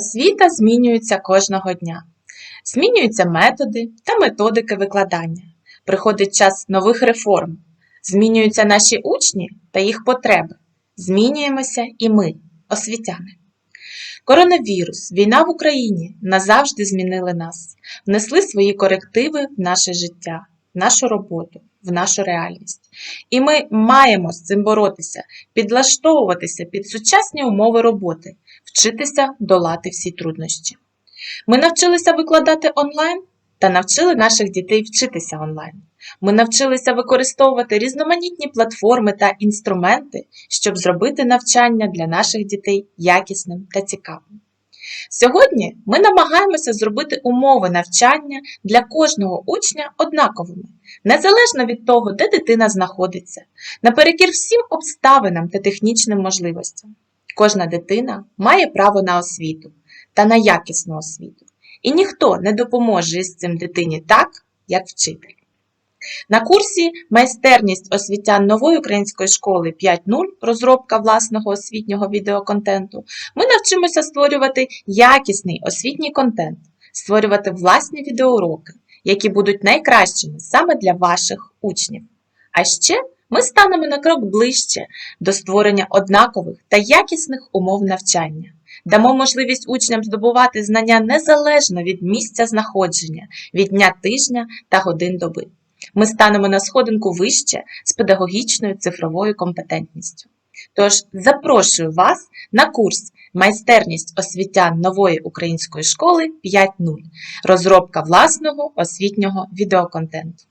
Освіта змінюється кожного дня. Змінюються методи та методики викладання. Приходить час нових реформ. Змінюються наші учні та їх потреби. Змінюємося і ми, освітяни. Коронавірус, війна в Україні назавжди змінили нас, внесли свої корективи в наше життя, нашу роботу, в нашу реальність. І ми маємо з цим боротися, підлаштовуватися під сучасні умови роботи, вчитися долати всі труднощі. Ми навчилися викладати онлайн та навчили наших дітей вчитися онлайн. Ми навчилися використовувати різноманітні платформи та інструменти, щоб зробити навчання для наших дітей якісним та цікавим. Сьогодні ми намагаємося зробити умови навчання для кожного учня однаковими, незалежно від того, де дитина знаходиться, наперекір всім обставинам та технічним можливостям. Кожна дитина має право на освіту та на якісну освіту, і ніхто не допоможе із цим дитині так, як вчитель. На курсі Майстерність освітян нової української школи 5.0 розробка власного освітнього відеоконтенту ми навчимося створювати якісний освітній контент, створювати власні відеоуроки, які будуть найкращими саме для ваших учнів. А ще ми станемо на крок ближче до створення однакових та якісних умов навчання. Дамо можливість учням здобувати знання незалежно від місця знаходження, від дня тижня та годин доби. Ми станемо на сходинку вище з педагогічною цифровою компетентністю. Тож запрошую вас на курс Майстерність освітян нової української школи 5.0 розробка власного освітнього відеоконтенту.